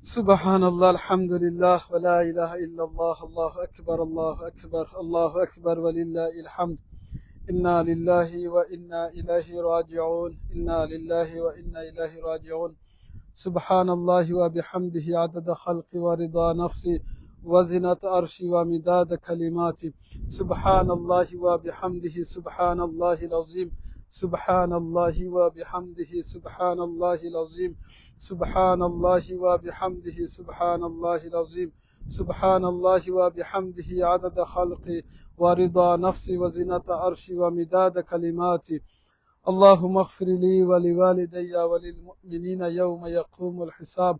سبحان الله الحمد لله ولا إله إلا الله الله أكبر الله أكبر الله أكبر ولله الحمد إنا لله وإنا إليه راجعون إنا لله وإنا إليه راجعون سبحان الله وبحمده عدد خلق ورضا نفسي وزنة عرشي ومداد كلماتي سبحان الله وبحمده سبحان الله العظيم سبحان الله وبحمده سبحان الله العظيم سبحان الله وبحمده سبحان الله العظيم سبحان الله وبحمده عدد خلقي ورضا نفسي وزنة عرشي ومداد كلماتي. اللهم اغفر لي ولوالدي وللمؤمنين يوم يقوم الحساب.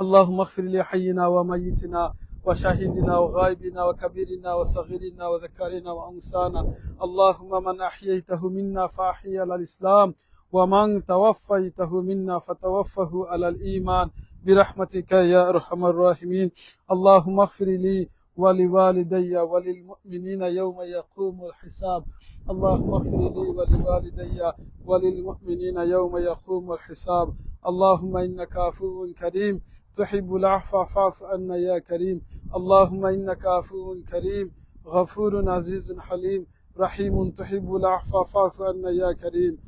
اللهم اغفر لحينا وميتنا وشاهدنا وغائبنا وكبيرنا وصغيرنا وذكرنا وأنسانا اللهم من أحييته منا فأحيي على الإسلام ومن توفيته منا فتوفه على الإيمان. برحمتك يا أرحم الراحمين. اللهم اغفر لي ولوالدي وللمؤمنين يوم يقوم الحساب. اللهم اغفر لي ولوالدي وللمؤمنين يوم يقوم الحساب. اللهم إنك عفو كريم. تحب العفو فاعف عنا يا كريم. اللهم إنك عفو كريم. غفور عزيز حليم. رحيم تحب العفو فاعف عنا يا كريم.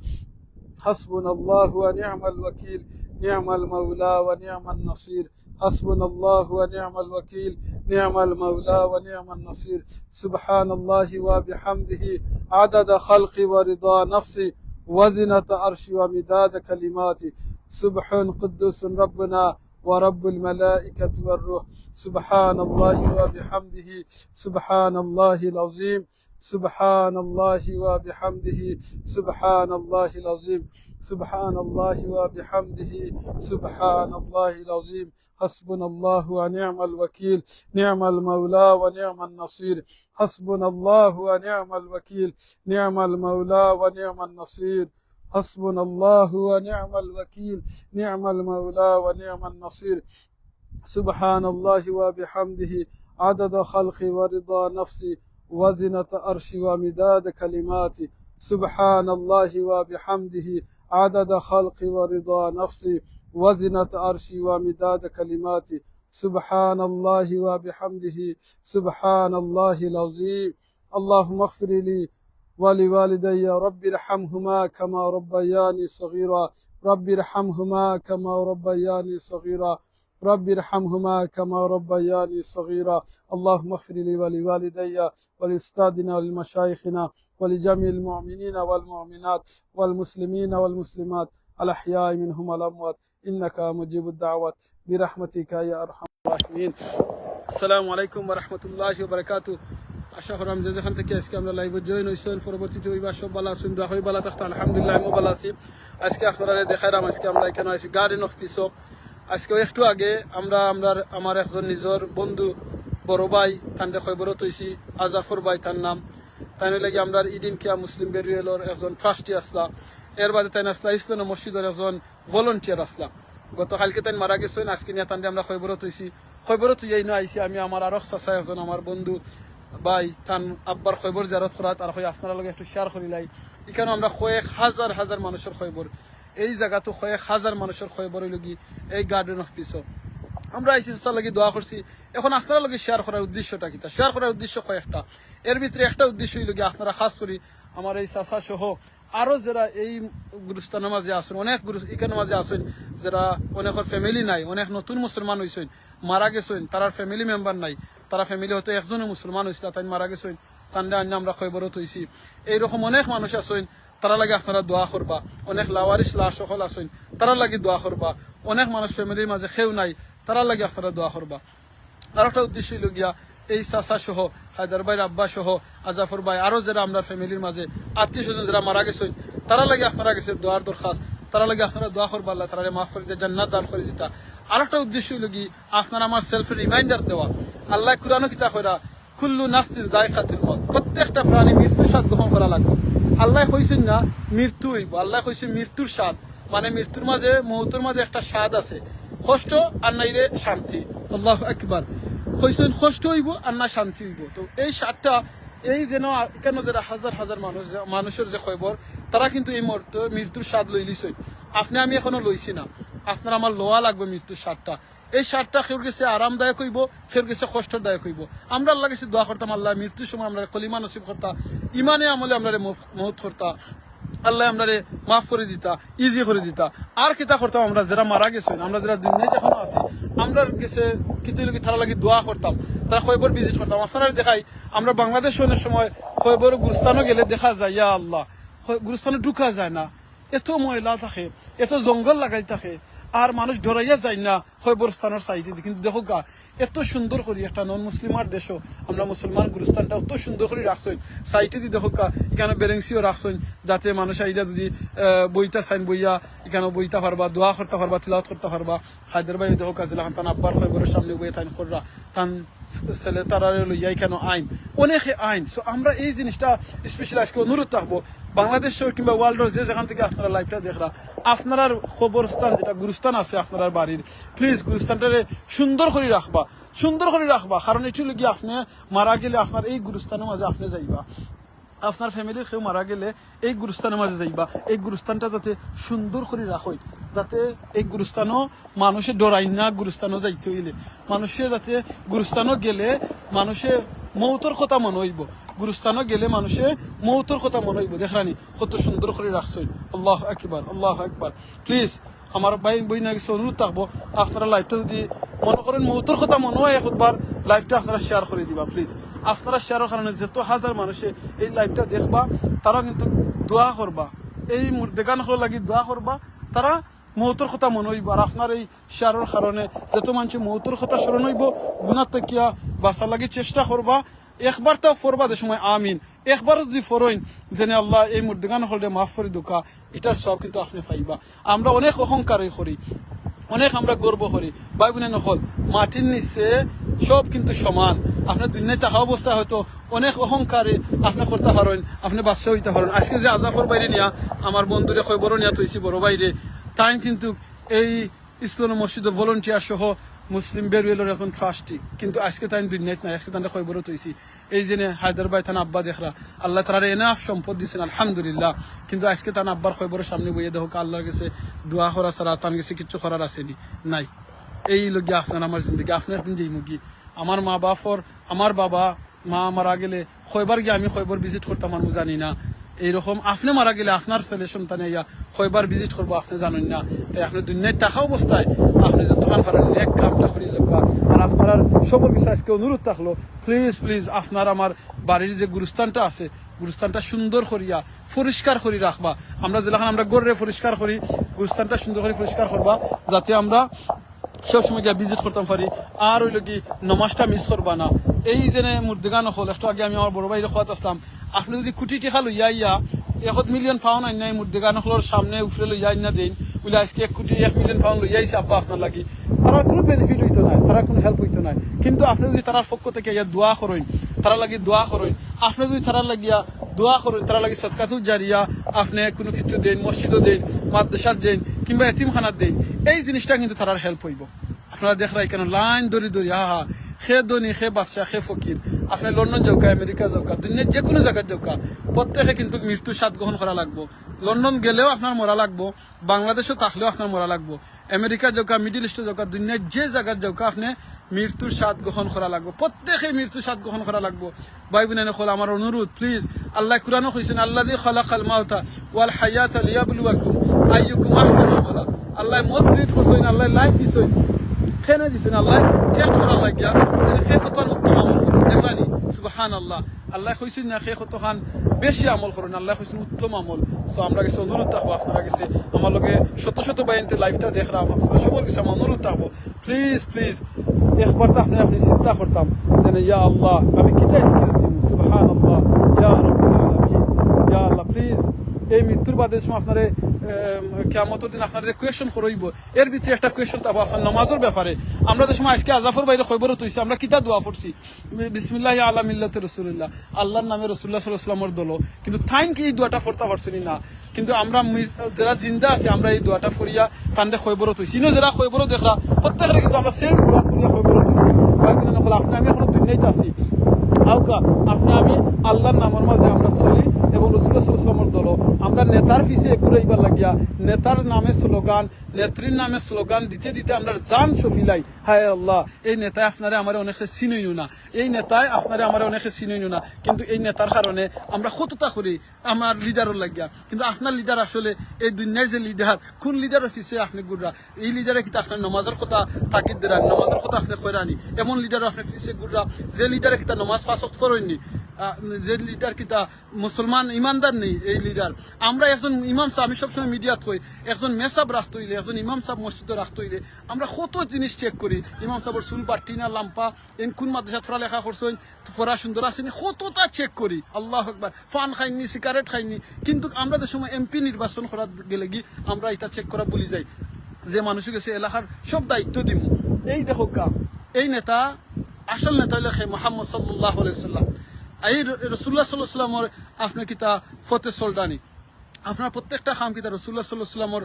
حسبنا الله ونعم الوكيل. نعم المولى ونعم النصير. حسبنا الله ونعم الوكيل. نعم المولى ونعم النصير. سبحان الله وبحمده. عدد خلقي ورضا نفسي. وزنة عرشي ومداد كلماتي. سبح قدوس ربنا ورب الملائكة والروح. سبحان الله وبحمده. سبحان الله العظيم. سبحان الله وبحمده. سبحان الله العظيم. سبحان الله وبحمده. سبحان الله العظيم. حسبنا الله ونعم الوكيل. نعم المولى ونعم النصير. حسبنا الله ونعم الوكيل. نعم المولى ونعم النصير. حسبنا الله ونعم الوكيل نعم المولى ونعم النصير. سبحان الله وبحمده عدد خلقي ورضا نفسي وزنة عرشي ومداد كلماتي. سبحان الله وبحمده عدد خلقي ورضا نفسي وزنة عرشي ومداد كلماتي. سبحان الله وبحمده سبحان الله العظيم. اللهم اغفر لي ولوالدي رب ارحمهما كما ربياني صغيرا. رب ارحمهما كما ربياني صغيرا. رب ارحمهما كما ربياني صغيرا. اللهم اغفر لي ولوالدي ولأستاذنا ولمشايخنا ولجميع المؤمنين والمؤمنات والمسلمين والمسلمات. الأحياء منهم والأموات. إنك مجيب الدعوات. برحمتك يا أرحم الراحمين. السلام عليكم ورحمة الله وبركاته. আশা করাম যে যেখান থেকে আজকে আমরা লাইভে জয়েন হয়েছেন পরবর্তীতে ওইবার সব বালা আছেন দোয়া হয়ে বালা থাকতে, আলহামদুলিল্লাহ, আমিও বালা আছি। আজকে আপনারা দেখাইলাম আজকে আমরা এখানে আছি গার্ডেন অফ পিসো আজকে একটু আগে আমরা আমরা, আমার একজন নিজের বন্ধু, বড় ভাই তান্ডে খৈবরত হয়েছি, আজাফর ভাই তার নাম। তাই লাগে আমরা ইদিন কিয়া মুসলিম বেরিয়েলর একজন ট্রাস্টি আসলা। এর বাদে তাই আসলা ইসলাম মসজিদের একজন ভলেন্টিয়ার আসলা। গতকালকে তাই মারা গেছেন, আজকে নিয়ে তান্ডে আমরা খৈবরত হয়েছি। খৈবরত হইয়াই না আইসি আমি আমার আরও চাচা, একজন আমার বন্ধু। ভাই তান আব্বার খৈবর জারত করা তার হয় আপনার লগে একটু শেয়ার করিলাই এখানে আমরা কয়েক হাজার হাজার মানুষের খৈবর। এই জায়গাতো কয়েক হাজার মানুষের খৈবর লগি এই গার্ডেন অফ পিস আমরা আইসি চাচার লাগি দোয়া করছি। এখন আপনারা লগে শেয়ার করার উদ্দেশ্যটা কিতা শেয়ার করার উদ্দেশ্য কয়েকটা এর ভিতরে একটা উদ্দেশ্য লগে আপনারা খাস করি আমার এই চাচা সহ আরো যারা এই গুরুস্থানের মাঝে আসেন অনেক গুরু এখানের মাঝে আসেন যারা অনেকের ফ্যামিলি নাই অনেক নতুন মুসলমান হয়েছেন মারা গেছেন, তারার ফ্যামিলি মেম্বার নাই। তারা ফ্যামিলি হয়তো একজনও মুসলমান হয়েছিল তাই মারা গেছেন। তান্ডে আন্য আমরা খবরত হয়েছি এইরকম অনেক মানুষ আছেন, তারা লাগে আপনারা দোয়া করবা। অনেক লাওয়ারিস লা সকল আছেন, তারা লাগে দোয়া করবা। অনেক মানুষ ফ্যামিলির মাঝে খেউ নাই, তারা লাগে আপনারা দোয়া করবা। আর একটা উদ্দেশ্য গিয়া, এই চাচা সহ, হায়দার ভাই, আব্বা সহ, আজাফর ভাই, আরও যারা আমরা ফ্যামিলির মাঝে আত্মীয় স্বজন যারা মারা গেছেন, তারা লাগে আপনারা গেছে দোয়ার দরখাস্ত। তারা লাগে আপনারা দোয়া করবা আল্লাহ তারা মাফ করে দিয়ে, জান্নাত দান করে দিতা। আর একটা উদ্দেশ্য হইল কি, আপনার আমার সেলফ রিমাইন্ডার দেওয়া। আল্লাহ কুরানো কিতা কইরা কুল্লু নাফসির দায়কাতুল মত প্রত্যেকটা প্রাণী মৃত্যুর স্বাদ গ্রহণ করা লাগবে। আল্লাহ কইছেন না মৃত্যু হইব, আল্লাহ কইছে মৃত্যুর স্বাদ। মানে মৃত্যুর মাঝে, মৌতের মাঝে একটা স্বাদ আছে। কষ্ট আর নাইলে শান্তি। আল্লাহ একবার কইছেন কষ্ট হইব আর না শান্তি হইব। তো এই স্বাদটা, এই যেন কেন যারা হাজার হাজার মানুষ মানুষের যে খবর, তারা কিন্তু এই মৃত্যুর স্বাদ লই লিছেন আপনি, আমি এখনও লইছি না। আপনার আমার লোয়া লাগবে মৃত্যুর সারটা এই সারটা খেউর গেছে আরামদায়ক হইব, খেউর গেছে কষ্টদায়ক হইব। আমরা আল্লাহ কাছে দোয়া করতাম, আল্লাহ মৃত্যুর সময় আমরা কলিমা নসিব করতা, ইমানে আমলে আমরা মৌত করতা। আল্লাহ আমরা মাফ করে দিতা ইজি করে দিতা। আর কিতা করতাম আমরা, যারা মারা গেছে আমরা যারা দুনিয়াতে এখনও আছি, আমরা গেছে কিছু লোক তারা লাগি দোয়া করতাম। তারা খৈবর ভিজিট করতাম। আপনারা দেখাই, আমরা বাংলাদেশ অনেক সময় খৈবর গুরস্থানও গেলে দেখা যায়, ইয়া আল্লাহ। গুরস্থানে ঢুকা যায় না। এত ময়লা থাকে, এত জঙ্গল লাগাই থাকে। আর মানুষ ডরাইয়া যায় না খৈবর স্থানের সাইডে কিন্তু দেখো গা, এত সুন্দর করি একটা নন মুসলিমার দেশও। আমরা মুসলমান গুরুস্থানটা অত সুন্দর করে রাখছেন সাইটে দি দেখো কা এখানে বেরেন্সিও রাখছেন যাতে মানুষ আইজা যদি বইটা চাইন বইয়া, এখানে বইতা পারবা, দোয়া করতে পারবা, তিলাওয়াত করতে পারবা। হায়দ্রাবাদ দেখো কা জিলা তান আব্বার খৈবরের সামনে বইয়ে তাইন কররা তান ছেলে তারা লইয়া কেন আইন। অনেকে আইন। সো আমরা এই জিনিসটা স্পেশাল আজকে অনুরোধ থাকব বাংলাদেশের কিংবা ওয়ার্ল্ডের যে যেখান থেকে আপনারা লাইভটা দেখরা আপনার খবরস্থান যেটা গুরুস্থান আছে আপনার বাড়ির প্লিজ গুরুস্থানটারে সুন্দর করে রাখবা, সুন্দর করে রাখবা, কারণ এটি লগি আপনি মারা গেলে আপনার এই গুরুস্থানের মাঝে আপনি যাইবা। আপনার ফ্যামিলির কেউ মারা গেলে এই গুরুস্থানের মাঝে যাইবা। এই গুরুস্থানটা যাতে সুন্দর করে রাখই, যাতে এই গুরুস্থানও মানুষে ডরাই না গুরুস্থানও যাইতে হইলে। মানুষে যাতে গুরুস্থানও গেলে মানুষে মৌতর কথা মনে হইব। গুরুস্থানও গেলে মানুষে মৌতর কথা মনে হইব। দেখরানি কত সুন্দর করে রাখছই আল্লাহ আকবার আল্লাহ আকবার। প্লিজ আমার ভাই বইনার কাছে অনুরোধ থাকব, আপনারা লাইভটা যদি মনে করেন মৌতর কথা মনে হয়, একবার লাইভটা আপনারা শেয়ার করে দিবা প্লিজ আপনারা শেয়ারের কারণে যত হাজার মানুষে এই লাইভটা দেখবা তারা কিন্তু দোয়া করবা। এই দেখান লাগি দোয়া করবা, তারা মৌতর কথা মনে হইব। আর আপনার এই শেয়ারের কারণে যত মানুষ মৌতর কথা স্মরণ হইব গুণার তকিয়া বাঁচার লাগি চেষ্টা করবা। একবার তো সময়, আমিন। একবার যদি ফরইন যেন আল্লাহ, এই মুর্দিগান হলে মাফ করে দুকা, এটার সব কিন্তু আপনি পাইবা। আমরা অনেক অহংকার করি, অনেক আমরা গর্ব করি। ভাই বোনে নকল, মাটির নিচে সব কিন্তু সমান। আপনার দুনিয়ায় টাকা অবস্থা হয়তো অনেক অহংকারে, আপনি করতে পারেন আপনি বাচ্চা হইতে পারেন আজকে যে আজাফর বাইরে নিয়া, আমার বন্ধুরে বড় নিয়া তৈছি বড় বাইরে তাই কিন্তু এই ইসলাম মসজিদের ভলেন্টিয়ার সহ মুসলিম বেরুয়েলের একজন ট্রাস্টি কিন্তু আজকে তাই দুনিয়াত নাই, আজকে তান্ডা খবরও তৈছি এই জেনে হায়দ্রাবাদ থানা আব্বা দেখরা আল্লাহ তালার এনাফ সম্পদ দিচ্ছেন আলহামদুলিল্লাহ। কিন্তু আজকে তান আব্বার খবরের সামনে বইয়ে দেখো আল্লাহর কাছে দোয়া করা ছাড়া তান গেছে কিচ্ছু করার আসেনি, নাই। এই লোক আপনার আমার জিন্দগি আপনার একদিন যেই মুগি আমার মা বাপর আমার বাবা, মা মারা গেলে খয়বার গিয়ে আমি খয়বার ভিজিট করতাম আমি জানি না। এইরকম আপনি মারা গেলে আপনার ছেলে সন্তানে ইয়া কয়বার ভিজিট করব আপনি জানেন না। তাই আপনি দুনিয়ায় থাকা অবস্থায় আপনি যতক্ষণ পারেন এক কামটা করে যাবা আর আপনার সবর কিছু আজকে অনুরোধ থাকল প্লিজ প্লিজ আপনার আমার বাড়ির যে গুরুস্থানটা আছে, গুরুস্থানটা সুন্দর করিয়া, পরিষ্কার করি রাখবা। আমরা যেখানে আমরা গড়ে পরিষ্কার করি, গুরুস্থানটা সুন্দর করে পরিষ্কার করবা, যাতে আমরা সবসময় গিয়ে ভিজিট করতাম পারি। আর ওই কি, নমাজটা মিস করবা না। এই যে মুর্দিগান হল একটু আগে আমি আমার বড় ভাইয়ের খোয়াত আসলাম। আপনি যদি কোটি টেকা লইয়া ইয়া এখন মিলিয়ন পাউন্ড আইন নাই মুর্দিগান হলের সামনে উফরে লইয়া আইন দিন, বলে আজকে এক কোটি এক মিলিয়ন পাউন্ড লইয়া আইসে আব্বা, আপনার লাগি। তারা কোনো বেনিফিট হইতো না তারা কোনো হেল্প হইতো না কিন্তু আপনি যদি তারার পক্ষ থেকে ইয়া দোয়া করেন তারা লাগি দোয়া করেন আপনি যদি তারা লাগিয়া দোয়া করেন তারা লাগি সৎকাতুল জারিয়া আপনি কোনো কিছু দেন মসজিদও দেন মাদ্রাসার দেন, কিংবা এতিমখানার দেন, এই জিনিসটা কিন্তু তারার হেল্প হইব। আপনারা দেখরা কেন লাইন দরি দরি হা হা সে ধনী সে বাদশাহ সে ফকির আপনি লন্ডন যাওকা আমেরিকা যাওকা দুনিয়ার যে কোনো জায়গায় যাওকা প্রত্যেকে কিন্তু মৃত্যুর স্বাদ গ্রহণ করা লাগবো। লন্ডন গেলেও আপনার মরা লাগবো, বাংলাদেশও থাকলেও আপনার মরা লাগবো। আমেরিকা যাওকা মিডিল ইস্টে যাওকা দুনিয়ার যে জায়গায় যাওকা আপনি মৃত্যুর স্বাদ গ্রহণ করা লাগবো। প্রত্যেকে মৃত্যুর স্বাদ গ্রহণ করা লাগবো। ভাই বোনের হল আমার অনুরোধ প্লিজ আল্লাহ কুরানো কইছেন আল্লাহ দিয়ে খলাকাল মাউতা ওয়াল হায়াত লিয়াবলুয়াকুম আইয়ুকুম আহসানু আমালা আল্লাহ মত করছেন, আল্লাহ লাইফ দিছেন খেনে দিছেন, আল্লাহ টেস্ট করার লাগিয়া সে কত দেখলানি সুবাহান আল্লাহ আল্লাহ কইছেন না সে কত খান বেশি আমল করুন আল্লাহ কইছেন, উত্তম আমল। সো আমরা কাছে অনুরোধ থাকব আপনারা কাছে আমার লগে শত শত বাইনতে লাইফটা দেখলাম, আপনারা সবার কাছে আমার অনুরোধ থাকব প্লিজ প্লিজ একবার তো আপনি আপনি চিন্তা করতাম যেন ইয়া আল্লাহ, আমি কিতা স্কিলস দিব? সুবাহান আল্লাহ ইয়া আল্লাহ প্লিজ এই মৃত্যুর বাদে সময় আপনার কেমতের দিন আপনার যে কোয়েশন করইব। এর ভিতরে একটা কোয়েশন থাকব আপনার নমাজের ব্যাপারে। আমরা যে সময় আজকে আজাফর বাইরে খবর তুইছি আমরা কিতা দোয়া পড়ছি। বিসমিল্লাহ আল্লাহ মিল্লাত রসুল্লাহ আল্লাহর নামে রসুল্লাহ সাল্লামের দল। কিন্তু থাইন কি এই দোয়াটা পড়তে পারছি না। কিন্তু আমরা যারা জিন্দা আছে, আমরা এই দোয়াটা ফরিয়া তান্ডে খবর তুইছি ইনো যারা খবর দেখরা প্রত্যেকের কিন্তু আমরা সেম দোয়া ফরিয়া খবর তুইছি আপনি, আমি এখন দুনিয়াতে আছি। আউকা আপনি, আমি আল্লাহর নামের মাঝে আমরা চলি। এবং রসুল্লাহামের দল। আমরা নেতার পিছিয়ে ঘুরাইবার লাগিয়া, নেতার নামে স্লোগান, নেত্রীর নামে স্লোগান দিতে দিতে আমরা জান সফিলাই। হায় আল্লাহ, এই নেতায় আপনারে আমার অনেকে চিনইনু না। এই নেতায় আপনারে আমার অনেকে চিনইনু না। কিন্তু এই নেতার কারণে আমরা কতটা করি আমার লিডারও লাগিয়া। কিন্তু আপনার লিডার আসলে এই দুনিয়ার যে লিডার কোন লিডার অফিসে আপনি গুড়া এই লিডারে কিন্তু আপনার নমাজের কথা তাকিদ দেন নমাজের কথা আপনি কইরানি এমন লিডার আপনি ফিসে গুড়া যে লিডারে কিতা নমাজ ফাঁসক করেননি যে লিডার কিতা মুসলমান ইমানদার নেই এই লিডার আমরা একজন ইমাম সাহেব, আমি সবসময় মিডিয়াত কই, একজন মেসাব রাখতে হইলে একজন ইমাম সাহেব মসজিদে রাখতে হইলে আমরা কত জিনিস চেক করি। ইমাম সাহেবের চুল পাট্টি না লাম্পা, এন কোন মাদ্রাসাত ফরা লেখা করছেন ফরা সুন্দর আসেনি কতটা চেক করি। আল্লাহ একবার ফান খাইনি সিগারেট খাইনি। কিন্তু আমরা যে সময় এমপি নির্বাচন করা গেলে কি, আমরা এটা চেক করা বলি যাই। যে মানুষের কাছে এলাকার সব দায়িত্ব দিব এই দেখো কা এই নেতা, আসল নেতা হইলে মোহাম্মদ সাল্লাহ সাল্লাম এই রসুল্লাহ সাল্লাহ সাল্লামর আপনি কিতা ফতে সলডানি? আপনার প্রত্যেকটা খাম কিতা রসুল্লাহ সাল্লাহ সাল্লামর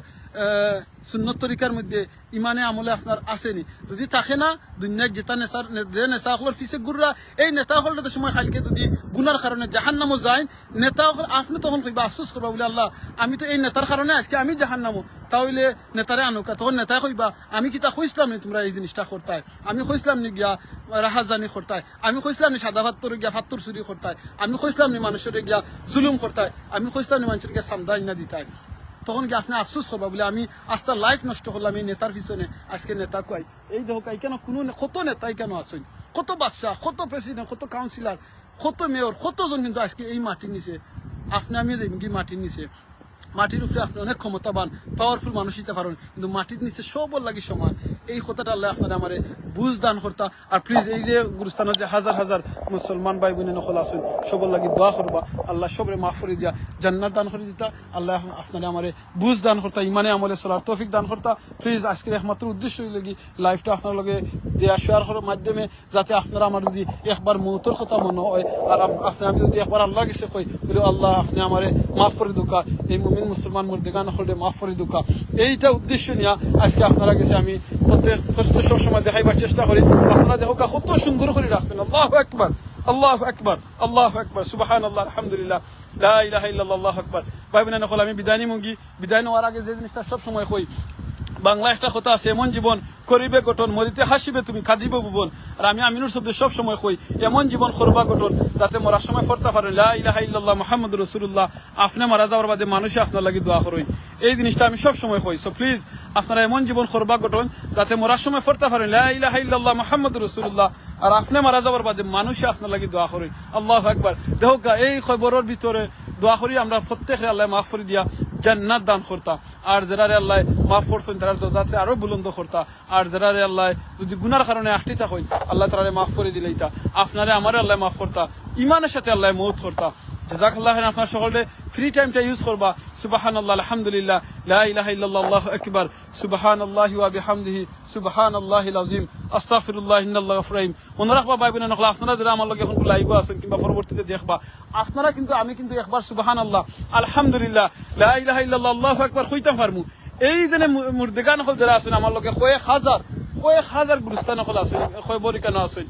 সুন্নত তরিকার মধ্যে ইমানে আমলে আপনার আসেনি। যদি থাকে না দুনিয়ার যেটা নেশার যে নেশা হলের ফিসে গুররা, এই নেতা হলটা সময় খালকে যদি গুনার কারণে জাহান নামও যায় নেতা হল আপনি তখন কইবা, আফসোস করবা বলে আল্লাহ, আমি তো এই নেতার কারণে আজকে আমি জাহান নামো তাহলে নেতারে আনুকা তখন নেতায় কইবা, আমি কিতা কইসলাম নি তোমরা এই জিনিসটা করতাই? আমি কইসলাম নি গিয়া রাহাজানি করতাই? আমি কইসলাম নি সাদা ভাত্তর গিয়া ফাত্তর চুরি করতাই? আমি কইসলাম নি মানুষের গিয়া জুলুম করতাই? আমি কইসলাম নি মানুষের গিয়া সামদা ইনা দিতাই? তখন কি আপনি আফসোস করবা বলে, আমি আস্তা লাইফ নষ্ট করলাম এই নেতার পিছনে, আজকে নেতা কয়? এই দেখো কেন কোনো কত নেতাই কেন আসেন কত বাদশাহ, কত প্রেসিডেন্ট কত কাউন্সিলর কত মেয়র কতজন কিন্তু আজকে এই মাটির নিচে? আপনি আমি দেখি কি মাটির উপরে আপনি অনেক ক্ষমতাবান পাওয়ারফুল মানুষ হতে পারেন, কিন্তু মাটির নিচে সবল লাগে সমান এই কথাটা আল্লাহ আপনার আমার বুঝ দান করতা। আর প্লিজ এই যে গুরুস্থানের যে হাজার হাজার মুসলমান ভাই বোনে নকল আসুন সবর লাগি দোয়া করবা। আল্লাহ সবরে মাফ দিয়া জান্নাত দান করে দিতা। আল্লাহ আপনার আমার বুঝ দান করতা, ইমানে আমলে চলার তৌফিক দান করতা। প্লিজ আজকের একমাত্র উদ্দেশ্য কি লাইফটা আপনার লগে দেয়া শেয়ার করার মাধ্যমে, যাতে আপনারা আমার যদি একবার মৌতর কথা মনে হয়, আর আপ- আপনি আমি যদি একবার আল্লাহ গেছে কই, বলে আল্লাহ আপনি আমারে মাফ করে দুকা এই মুমিন মুসলমান মুর্দেগান হলে মাফ করে দুকা এইটা উদ্দেশ্য নিয়ে আজকে আপনারা গেছে আমি প্রত্যেক কষ্ট সবসময় দেখাইবার চেষ্টা করি। আপনারা দেখো কত সুন্দর করে রাখছেন। আল্লাহ একবার আল্লাহ একবার আল্লাহ একবার সুবাহান আল্লাহ আলহামদুলিল্লাহ তুমি, কাঁদিবে ভুবন আর আমি আমিনুর শব্দ সব সময় কই, এমন জীবন করবা গঠন যাতে মরার সময় ফরতে পারে। লা ইলাহা ইল্লাল্লাহ মুহাম্মদ রাসূলুল্লাহ। আপনি মারা যাওয়ার বাদে মানুষে আপনার লাগি দোয়া করই এই জিনিসটা আমি সব সময় কই। সো প্লিজ আপনারা এমন জীবন করবা গঠন যাতে মরার সময় ফরতে পারেন লা ইলাহা ইল্লাল্লাহ মুহাম্মদ রাসূলুল্লাহ আর আপনি মারা যাওয়ার বাদে মানুষে আপনার লাগি দোয়া করই আল্লাহু আকবার। দেখো গা, এই খবরের ভিতরে দোয়া করি আমরা প্রত্যেকের আল্লাহ মাফ করে দিয়া জান্নাত দান করতা। আর যারা আল্লাহ মাফ করছেন তারা দোজাতে আরও বুলন্দ করতা। আর যারা আল্লাহ যদি গুনার কারণে আটটি থাকেন আল্লাহ তারা মাফ করে দিলেইতা। আপনারে আমারে আল্লাহ মাফ করতা। ইমানের সাথে আল্লাহ মৌত করতা। জাজাকাল্লাহ আপনার সকলে ফ্রি টাইমটা ইউজ করবা। সুবাহান আল্লাহ আলহামদুলিল্লাহ, লা ইলাহা ইল্লাল্লাহ আল্লাহু আকবার। সুবহান আল্লাহ বিহামদিহি সুবহান আল্লাহিল আযীম আস্তাগফিরুল্লাহ, ইন্নাল্লাহ গফুর রহিম। মনে রাখবা ভাই বোনেরা নকল, আপনারা যারা আমার লগে এখন লাইভ আছেন কিংবা পরবর্তীতে দেখবা, আপনারা কিন্তু, আমি কিন্তু একবার সুবহান আল্লাহ আলহামদুলিল্লাহ, লা ইলাহা ইল্লাল্লাহ আল্লাহু আকবার কইতাম পারমু। এই যে মুর্দেগান হল যারা আছেন, আমার লগে কয়েক হাজার কয়েক হাজার গুরুস্থান হল আছেন কয় বরিকানো আছেন।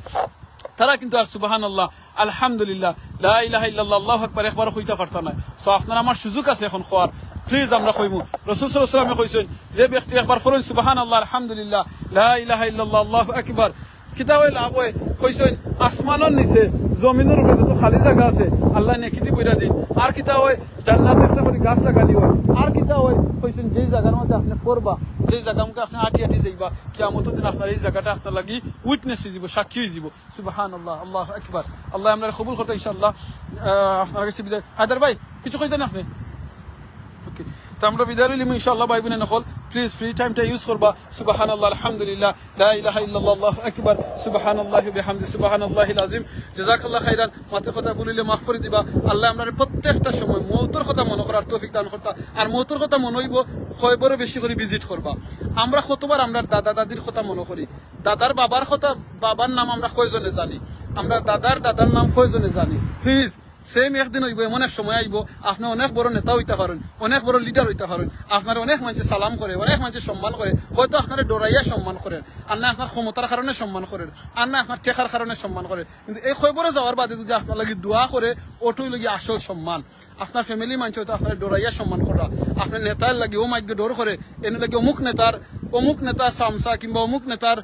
তারা কিন্তু আর সুবাহান আল্লাহ আলহামদুলিল্লাহ, লা ইলাহা ইল্লাল্লাহ, আল্লাহু আকবার একবার কইতে পারতা না সো আপনার আমার সুযোগ আছে এখন খোয়ার। প্লিজ আমরা কইমু। রাসূল ওয়াসাল্লামে কইছেন, যে ব্যক্তি একবার ফরন সুবাহান আল্লাহ আলহামদুলিল্লাহ লাহ ইল্লাল্লাহ, আল্লাহু আকবার কিতা লাভ হয়। কইছেন আসমানের নিচে জমিনের উপরে তো খালি জায়গা আছে। আল্লাহ নেকি দি বইরা দিন। আর কিতা হয়, জান্নাতে একটা করে গাছ লাগালি হয়। আর কিতা হয় কইছেন যেই জায়গার মধ্যে আপনি করবা যেই জায়গা মুখে আপনি আটি আটি যাইবা কিয়ামত দিন আপনার এই জায়গাটা আপনার লাগি উইটনেস হয়ে যাব, সাক্ষী হয়ে যাব। সুবহান আল্লাহ আল্লাহ আকবার। আল্লাহ আমরা কবুল করতে ইনশাআল্লাহ। আপনার কাছে বিদায়। হায়দার ভাই, কিছু কইতেন আপনি? ওকে তো আমরা বিদায় রইলাম ইনশাআল্লাহ, ভাই বোনের নকল। প্লিজ ফ্রি টাইমটা ইউজ করবা। সুবাহান আল্লাহ আলহামদুলিল্লাহ, লা ইলাহা ইল্লাল্লাহ আল্লাহু আকবার। সুবহান আল্লাহ বিহামদি সুবহান আল্লাহিল আযীম। জাযাকাল্লাহ খাইরান মাতে কথা বলিলে মাফ করে দিবা। আল্লাহ আমরা প্রত্যেকটা সময় মৌতর কথা মনে করার তৌফিক দান করতা। আর মৌতর কথা মনে হইব কয়বারও বেশি করে ভিজিট করবা। আমরা কতবার আমরা দাদা, দাদির কথা মনে করি। দাদার বাবার কথা, বাবার নাম আমরা কয়জনে জানি? আমরা দাদার দাদার নাম কয়জনে জানি? প্লিজ সেম একদিন হইব, এমন এক সময় আইব, আপনি অনেক বড় নেতা হইতে পারেন, অনেক বড় লিডার হইতে পারেন, আপনার অনেক মানুষ সালাম করে, অনেক মানুষ সম্মান করে, হয়তো আপনার ডরাইয়া সম্মান করেন আর না আপনার ক্ষমতার কারণে সম্মান করেন আর না আপনার টেকার কারণে সম্মান করে। কিন্তু এই খবরে যাওয়ার বাদে যদি আপনার লাগি দোয়া করে, ওটুই লাগি আসল সম্মান। আপনার ফ্যামিলি মানছে হয়তো আপনার ডরাইয়া সম্মান করা। আপনার নেতার লাগে ও মাইকে ডর করে, এনে লাগে অমুক নেতার, অমুক নেতা সামসা কিংবা অমুক নেতার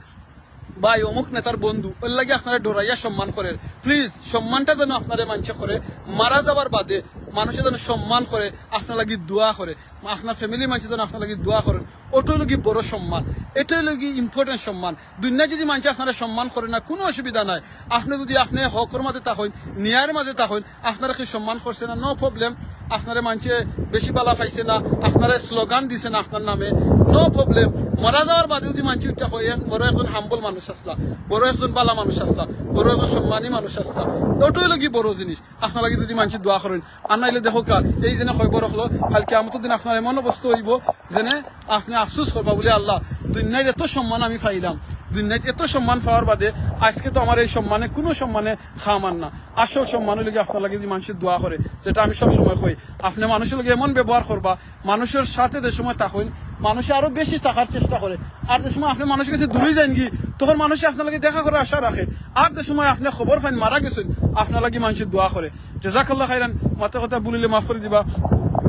ভাই, অমুক নেতার বন্ধু, ওর লাগে আপনারা ঢোরাইয়া সম্মান করে। প্লিজ সম্মানটা যেন আপনারা মানছে করে। মারা যাবার বাদে মানুষের যেন সম্মান করে, আপনার লাগি দোয়া করে। আপনার ফ্যামিলি মানুষ যেন আপনার দোয়া করেন। ওটাই লগি বড় সম্মান। এটাই লগি ইম্পর্টেন্ট সম্মান। দুনিয়া যদি মানুষ আপনারা সম্মান করে না, কোনো অসুবিধা নাই। আপনি যদি আপনি হকর মাঝে তাহইন নিয়ার মাঝে তাহইন, আপনারা কি সম্মান করছে না? নো প্রবলেম আপনারা মানুষে বেশি বালা পাইছে না, আপনারা স্লোগান দিছে না আপনার নামে। নো প্রবলেম মারা যাওয়ার বাদে যদি মানুষ উঠা হয়ে বড় একজন হাম্বল মানুষ আসলা। বড় একজন বালা মানুষ আসলা। বড় একজন সম্মানী মানুষ আসলা। ওটাই লাগি বড় জিনিস। আপনার যদি মানুষ দোয়া করেন। আর নাইলে দেখো কার এই জেনে হয় বড় হলো কালকে আমার দিন আপনার এমন অবস্থা হইব যেনে আপনি আফসোস করবা বলে আল্লাহ দুনিয়ার এত সম্মান আমি পাইলাম। দুনিয়ায় এত সম্মান পাওয়ার বাদে আজকে তো আমার এই সম্মানে কোনো সম্মানে খামান না। আসল সম্মান লেগে আপনার লাগে যে মানুষের দোয়া করে, যেটা আমি সব সময় কই। আপনি মানুষের লগে এমন ব্যবহার করবা, মানুষের সাথে যে সময় থাকুন, মানুষে আরও বেশি থাকার চেষ্টা করে। আর যে সময় আপনি মানুষের কাছে দূরে যান কি তখন মানুষে আপনার লাগে দেখা করে আশা রাখে। আর যে সময় আপনি খবর পাইন, মারা গেছেন, আপনার লাগে মানুষের দোয়া করে। জেজাকাল্লাহ খাইরান, মাথা কথা বলিলে মাফ করে দিবা।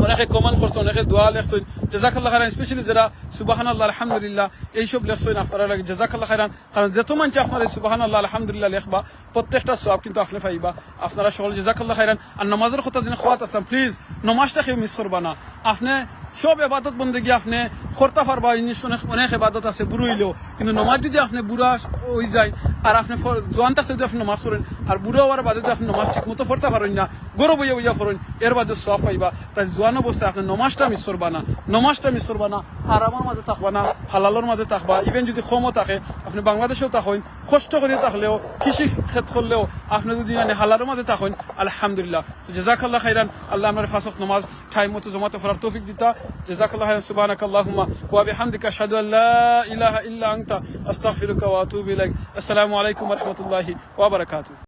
অনেকে কমান করছে অনেকে দোয়া লেখছেন জেজাকাল্লাহ খাইরান স্পেশালি যারা সুবাহান আল্লাহ আলহামদুলিল্লাহ, এইসব লেখছেন আপনারা লাগে জেজাকাল্লাহ খাইরান কারণ যেত মানছে আপনারা সুবাহান আল্লাহ আলহামদুলিল্লাহ লেখবা, প্রত্যেকটা সব কিন্তু আপনি পাইবা। আপনারা সকল জেজাকাল্লাহ খাইরান আর নমাজের কথা যেন খোয়াত আসলাম প্লিজ নমাজটা কেউ মিস করবা না। আপনি সব এবাদত বন্দে গিয়ে আপনি করতে পারবা জিনিস অনেক এবাদত আছে, বুড়ো হইলেও কিন্তু নমাজ যদি আপনি বুড়া হয়ে যায়, আর আপনি জোয়ান থাকতে যদি আপনি নমাজ করেন আর বুড়ো হওয়ার বাদে যদি আপনি নমাজ ঠিক মতো পড়তে পারেন না গরো বইয়া বইয়া ফরেন এর বাদে সব পাইবা তাই জোয়ান অবস্থায় আপনি নমাজটা মিস করবা না। নমাজটা মিস করবা না। আর আমার মাঝে থাকবা না। হালালোর মাঝে থাকবা। ইভেন যদি ক্ষমও থাকে, আপনি বাংলাদেশেও থাকেন কষ্ট করে থাকলেও, কৃষি ক্ষেত করলেও, আপনি যদি মানে হালালোর মাঝে থাকেন আলহামদুলিল্লাহ। তো জেজাকাল্লাহ খাইরান। আল্লাহ আমার ফাঁসক নমাজ টাইম মতো জমাতে ফেরার তৌফিক দিতা। জেজাকাল্লাহ খাইরান। সুবহানাক আল্লাহুম্মা ওয়া বিহামদিকা আশহাদু আন লা ইলাহা ইল্লা আনতা। আস্তাগফিরুকা ওয়া আতুবু ইলাইক। আসসালামু আলাইকুম ওয়া রাহমাতুল্লাহি ওয়া বারাকাতুহু।